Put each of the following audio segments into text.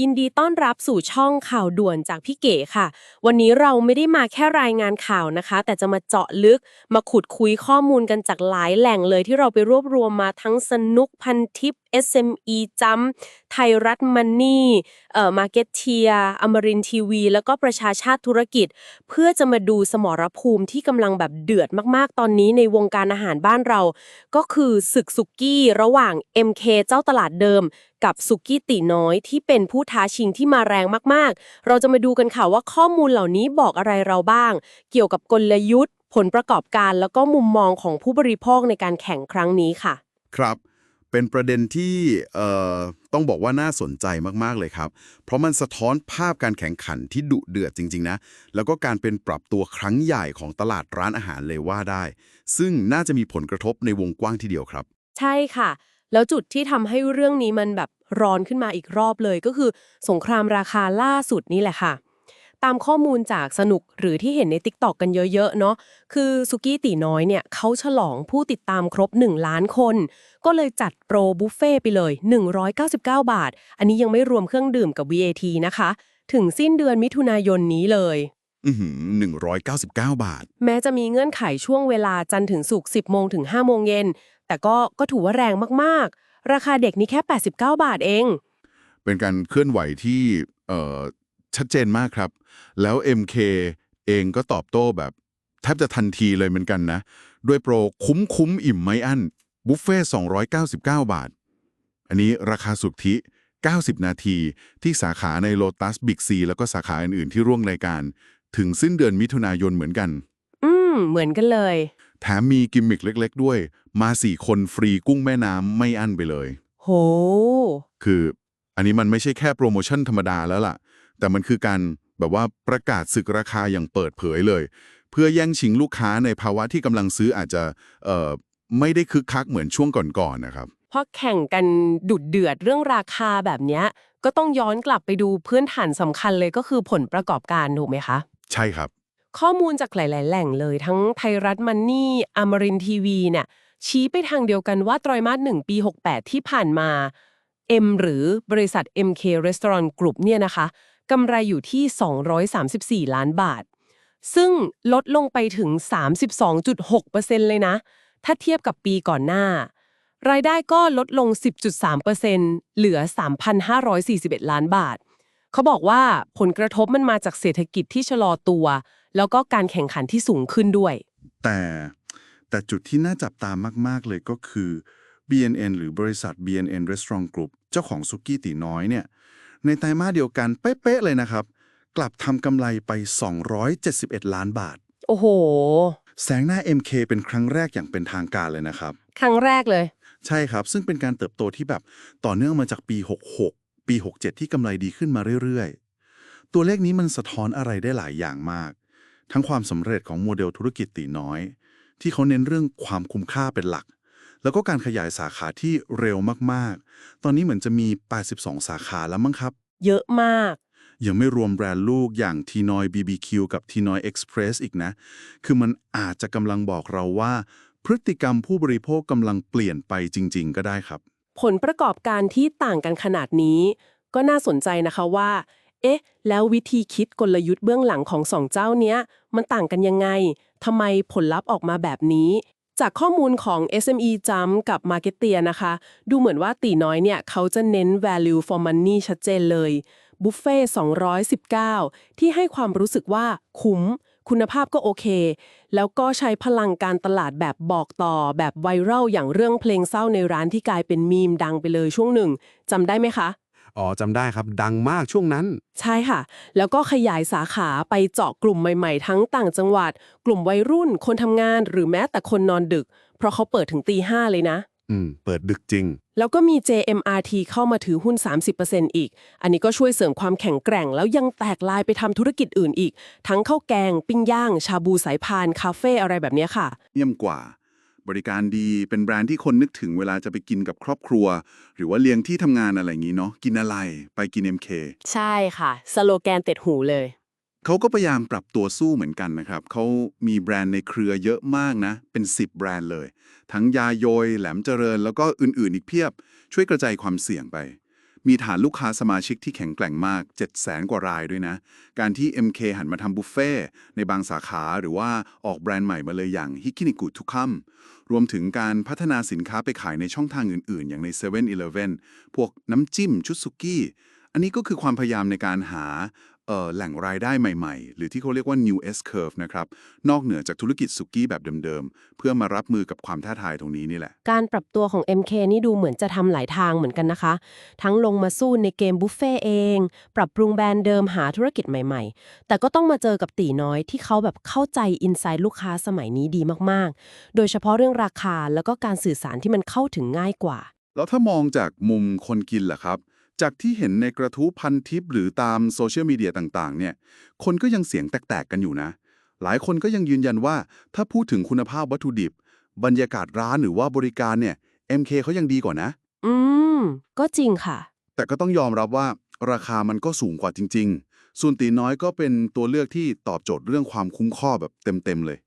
ยินดีต้อนรับสู่ช่องข่าวด่วนจากพี่เก๋ค่ะ วันนี้เราไม่ได้มาแค่รายงานข่าวนะคะ แต่จะมาเจาะลึกมาขุดคุยข้อมูลกันจากหลายแหล่งเลยที่เราไปรวบรวมมาทั้งสนุกพันทิป SME จัมไทยรัฐมันนี่เอ่อมาเก็ตเทียอมรินทีวี แล้วก็ประชาชาติธุรกิจ เพื่อจะมาดูสมรภูมิที่กำลังแบบเดือดมากๆ ตอนนี้ในวงการอาหารบ้านเรา ก็คือศึกสุกี้ระหว่าง MK เจ้าตลาดเดิมกับสุกี้ตีน้อยที่เป็นผู้ท้าชิงที่มาแรงมากๆ เราจะมาดูกันค่ะว่าข้อมูลเหล่านี้บอกอะไรเราบ้าง เกี่ยวกับกลยุทธ์ ผลประกอบการแล้วก็มุมมองของผู้บริโภคในการแข่งครั้งนี้ค่ะ ครับ เป็นประเด็นที่เอ่อต้องบอกว่าน่าสนใจมากๆเลยครับ เพราะมันสะท้อนภาพการแข่งขันที่ดุเดือดจริง ๆ นะ แล้วก็การเป็นปรับตัวครั้งใหญ่ของตลาดร้านอาหารเลยว่าได้ ซึ่งน่าจะมีผลกระทบในวงกว้างทีเดียวครับ ใช่ค่ะ แล้วจุดที่ทำให้เรื่องนี้มันแบบร้อนขึ้นมาอีกรอบเลยก็คือ สงครามราคาล่าสุดนี่แหละค่ะ ตามข้อมูลจากสนุกหรือที่เห็นใน TikTok กันเยอะๆเนาะคือสุกี้ตีน้อยเนี่ยเขาฉลองผู้ติดตามครบ 1 ล้านคน ก็เลยจัดโปรบุฟเฟ่ไปเลย 199 บาท อันนี้ยังไม่รวมเครื่องดื่มกับ VAT นะคะ ถึงสิ้นเดือนมิถุนายนนี้เลยอือหือ199บาท แม้จะมีเงื่อนไขช่วงเวลาจันทร์ถึงศุกร์10โมงถึง5โมงเย็น แต่ก็ก็ถือว่าแรงมากๆ ราคาเด็กนี่แค่ 89 บาทเอง เป็นการเคลื่อนไหวที่เอ่อชัดเจนมากครับ แล้ว MK เองก็ตอบโต้แบบแทบจะทันทีเลยเหมือนกันนะ ด้วยโปรคุ้มคุ้มอิ่มไม่อั้นบุฟเฟ่299 บาท อันนี้ราคาสุทธิ 90 นาทีที่สาขาในโลตัสบิ๊กซีแล้วก็สาขาอื่นๆ ที่ร่วมรายการ ถึงสิ้นเดือนมิถุนายนเหมือนกัน อืม เหมือนกันเลย แถมมีกิมมิคเล็ก ๆ ด้วย มา4คนฟรีกุ้งแม่น้ำไม่อั้นไปเลย โห คืออันนี้มันไม่ใช่แค่โปรโมชั่นธรรมดาแล้วล่ะ แต่มันคือการแบบว่าประกาศศึกราคาอย่างเปิดเผยเลย เพื่อแย่งชิงลูกค้าในภาวะที่กำลังซื้ออาจจะเอ่อไม่ได้คึกคักเหมือนช่วงก่อนๆนะครับ เพราะแข่งกันดุดเดือดเรื่องราคาแบบเนี้ยก็ต้องย้อนกลับไปดูพื้นฐานสำคัญเลยก็คือผลประกอบการถูกไหมคะ ใช่ครับ ข้อมูลจากหลาย ๆ แหล่งเลย ทั้งไทยรัฐมันนี่อมรินทีวีเนี่ยชี้ไปทางเดียวกันว่าไตรมาส1ปี 68 ที่ผ่านมา M หรือบริษัท MK Restaurant Group เนี่ยนะคะกำไรอยู่ที่ 234 ล้านบาท ซึ่งลดลงไปถึง 32.6%เลยนะ ถ้าเทียบกับปีก่อนหน้า รายได้ก็ลดลง 10.3%เหลือ 3,541 ล้านบาท เขาบอกว่าผลกระทบมันมาจากเศรษฐกิจที่ชะลอตัว แล้วก็การแข่งขันที่สูงขึ้นด้วย แต่แต่จุดที่น่าจับตามาก ๆ เลยก็คือ BNN หรือบริษัท BNN Restaurant Group เจ้าของสุกี้ตีน้อยเนี่ย ในไตรมาสเดียวกันเป๊ะ ๆ เลยนะครับ กลับทำกำไรไป 271 ล้านบาท โอ้โห แสงหน้า MK เป็นครั้งแรกอย่างเป็นทางการเลยนะครับ ครั้งแรกเลย ใช่ครับ ซึ่งเป็นการเติบโตที่แบบต่อเนื่องมาจากปี 66 ปี 67 ที่กำไรดีขึ้นมาเรื่อย ๆ ตัวเลขนี้มันสะท้อนอะไรได้หลายอย่างมาก ทั้งความสำเร็จของโมเดลธุรกิจตีน้อย ที่เขาเน้นเรื่องความคุ้มค่าเป็นหลัก แล้วก็การขยายสาขาที่เร็วมากๆ ตอนนี้เหมือนจะมี 82 สาขาแล้วมั้งครับ เยอะมาก ยังไม่รวมแบรนด์ลูกอย่างทีนอย BBQ กับทีนอย Express อีกนะ คือมันอาจจะกำลังบอกเราว่า พฤติกรรมผู้บริโภคกำลังเปลี่ยนไปจริง ๆ ก็ได้ครับ ผลประกอบการที่ต่างกันขนาดนี้ ก็น่าสนใจนะคะว่า เอ๊ะ แล้ววิธีคิดกลยุทธ์เบื้องหลังของสองเจ้าเนี้ย มันต่างกันยังไงทำไมผลลัพธ์ออกมาแบบนี้ จากข้อมูลของ SME Jump กับ Marketeer นะคะ ดูเหมือนว่าตีน้อยเนี่ย เขาจะเน้น value for money ชัดเจนเลยบุฟเฟ่219 ที่ให้ความรู้สึกว่าคุ้ม คุณภาพก็โอเค แล้วก็ใช้พลังการตลาดแบบบอกต่อ แบบไวรัลอย่างเรื่องเพลงเศร้าในร้านที่กลายเป็นมีมดังไปเลยช่วงหนึ่งจำได้ไหมคะ อ๋อจำได้ครับดังมากช่วงนั้น ใช่ค่ะ แล้วก็ขยายสาขาไปเจาะกลุ่มใหม่ๆ ทั้งต่างจังหวัด กลุ่มวัยรุ่น คนทำงาน หรือแม้แต่คนนอนดึก เพราะเขาเปิดถึงตีห้าเลยนะ อืม เปิดดึกจริง แล้วก็มี JMRT เข้ามาถือหุ้น 30%อีก อันนี้ก็ช่วยเสริมความแข็งแกร่ง แล้วยังแตกลายไปทำธุรกิจอื่นอีก ทั้งข้าวแกง ปิ้งย่าง ชาบูสายพาน คาเฟ่อะไรแบบเนี้ยค่ะ เยี่ยมกว่า บริการดี เป็นแบรนด์ที่คนนึกถึงเวลาจะไปกินกับครอบครัว หรือว่าเลี้ยงที่ทำงานอะไรอย่างนี้เนาะ กินอะไร ไปกิน MK ใช่ค่ะ สโลแกนเต็ดหูเลย เขาก็พยายามปรับตัวสู้เหมือนกันนะครับ เขามีแบรนด์ในเครือเยอะมากนะ เป็น 10 แบรนด์เลย ทั้งยาโยย แหลมเจริญ แล้วก็อื่นๆ อีกเพียบ ช่วยกระจายความเสี่ยงไป มีฐานลูกค้าสมาชิกที่แข็งแกร่งมาก 7 0 0แสนกว่ารายด้วยนะ การที่ MK หันมาทำบุฟเฟ่ในบางสาขาหรือว่าออกแบรนด์ใหม่มาเลยอย่างฮิกินิกุทุกคัมรวมถึงการพัฒนาสินค้าไปขายในช่องทางอื่นๆ อย่างใน7 e เ e ่ e อพวกน้ำจิ้มชุดสุกี้ อันนี้ก็คือความพยายามในการหา แหล่งรายได้ใหม่ๆ หรือที่เขาเรียกว่า new S curve นะครับ นอกเหนือจากธุรกิจสุกี้แบบเดิมๆ เพื่อมารับมือกับความท้าทายตรงนี้นี่แหละ การปรับตัวของ MK นี่ดูเหมือนจะทำหลายทางเหมือนกันนะคะ ทั้งลงมาสู้ในเกมบุฟเฟ่เอง ปรับปรุงแบรนด์เดิมหาธุรกิจใหม่ๆ แต่ก็ต้องมาเจอกับตีน้อยที่เขาแบบเข้าใจอินไซต์ลูกค้าสมัยนี้ดีมากๆ โดยเฉพาะเรื่องราคาแล้วก็การสื่อสารที่มันเข้าถึงง่ายกว่า แล้วถ้ามองจากมุมคนกินล่ะครับ จากที่เห็นในกระทู้พันทิปหรือตามโซเชียลมีเดียต่างๆ เนี่ย คนก็ยังเสียงแตก ๆ กันอยู่นะ หลายคนก็ยังยืนยันว่า ถ้าพูดถึงคุณภาพวัตถุดิบ บรรยากาศร้านหรือว่าบริการเนี่ย MK เขายังดีกว่านะ อืม ก็จริงค่ะ แต่ก็ต้องยอมรับว่าราคามันก็สูงกว่าจริง ๆ ส่วนตีน้อยก็เป็นตัวเลือกที่ตอบโจทย์เรื่องความคุ้มข้อแบบเต็มๆเลย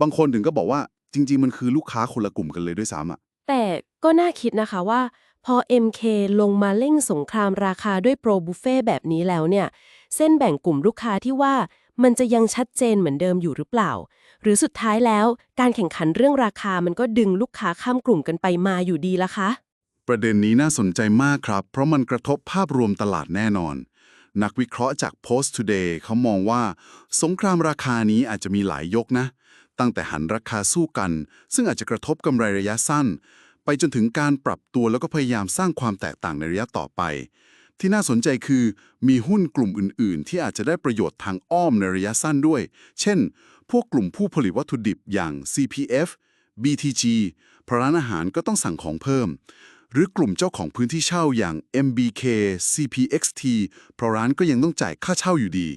บางคนถึงก็บอกว่าจริง ๆ มันคือลูกค้าคนละกลุ่มกันเลยด้วยซ้ำอะแต่ก็น่าคิดนะคะว่า พอ MK ลงมาเร่งสงครามราคาด้วยโปรบุฟเฟ่แบบนี้แล้วเนี่ย เส้นแบ่งกลุ่มลูกค้าที่ว่ามันจะยังชัดเจนเหมือนเดิมอยู่หรือเปล่า หรือสุดท้ายแล้วการแข่งขันเรื่องราคามันก็ดึงลูกค้าข้ามกลุ่มกันไปมาอยู่ดีละคะ ประเด็นนี้น่าสนใจมากครับ เพราะมันกระทบภาพรวมตลาดแน่นอน นักวิเคราะห์จาก Post Today เขามองว่า สงครามราคานี้อาจจะมีหลายยกนะ ตั้งแต่หันราคาสู้กัน ซึ่งอาจจะกระทบกำไรระยะสั้น ไปจนถึงการปรับตัวแล้วก็พยายามสร้างความแตกต่างในระยะต่อไป ที่น่าสนใจคือมีหุ้นกลุ่มอื่น ๆ ที่อาจจะได้ประโยชน์ทางอ้อมในระยะสั้นด้วย เช่น พวกกลุ่มผู้ผลิตวัตถุดิบอย่าง CPF BTG เพราะร้านอาหารก็ต้องสั่งของเพิ่ม หรือกลุ่มเจ้าของพื้นที่เช่าอย่าง MBK CPXT เพราะร้านก็ยังต้องจ่ายค่าเช่าอยู่ดี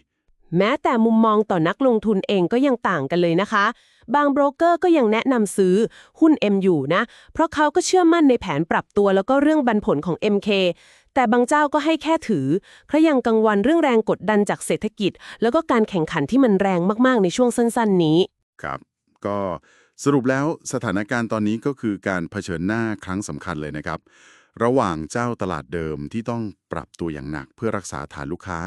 แม้แต่มุมมองต่อนักลงทุนเองก็ยังต่างกันเลยนะคะ บางโบรกเกอร์ก็ยังแนะนำซื้อหุ้น M อยู่นะ เพราะเขาก็เชื่อมั่นในแผนปรับตัวแล้วก็เรื่องบันผลของ MK แต่บางเจ้าก็ให้แค่ถือเพราะยังกังวลเรื่องแรงกดดันจากเศรษฐกิจ แล้วก็การแข่งขันที่มันแรงมากๆ ในช่วงสั้น ๆ นี้ ครับ ก็สรุปแล้วสถานการณ์ตอนนี้ก็คือการเผชิญหน้าครั้งสำคัญเลยนะครับระหว่างเจ้าตลาดเดิมที่ต้องปรับตัวอย่างหนักเพื่อรักษาฐานลูกค้า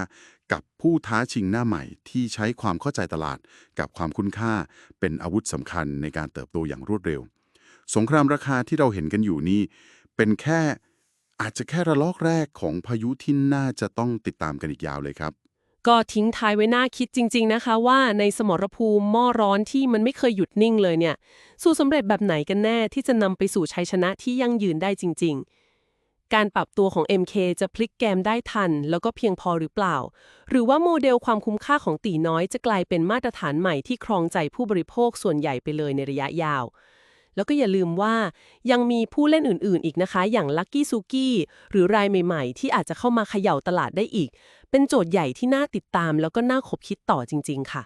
กับผู้ท้าชิงหน้าใหม่ที่ใช้ความเข้าใจตลาดกับความคุ้นค่าเป็นอาวุธสำคัญในการเติบโตอย่างรวดเร็ว สงครามราคาที่เราเห็นกันอยู่นี่เป็นแค่อาจจะแค่ระลอกแรกของพายุที่น่าจะต้องติดตามกันอีกยาวเลยครับ ก็ทิ้งท้ายไว้น่าคิดจริง ๆ นะคะว่าในสมรภูมิหม้อร้อนที่มันไม่เคยหยุดนิ่งเลยเนี่ย สู่สำเร็จแบบไหนกันแน่ที่จะนำไปสู่ชัยชนะที่ยั่งยืนได้จริง ๆ การปรับตัวของ MK จะพลิกแกมได้ทัน แล้วก็เพียงพอหรือเปล่า หรือว่าโมเดลความคุ้มค่าของตีน้อยจะกลายเป็นมาตรฐานใหม่ที่ครองใจผู้บริโภคส่วนใหญ่ไปเลยในระยะยาว แล้วก็อย่าลืมว่ายังมีผู้เล่นอื่น ๆ อีกนะคะ อย่าง Lucky Suki หรือรายใหม่ ๆ ที่อาจจะเข้ามาเขย่าตลาดได้อีก เป็นโจทย์ใหญ่ที่น่าติดตาม แล้วก็น่าคบคิดต่อจริง ๆ ค่ะ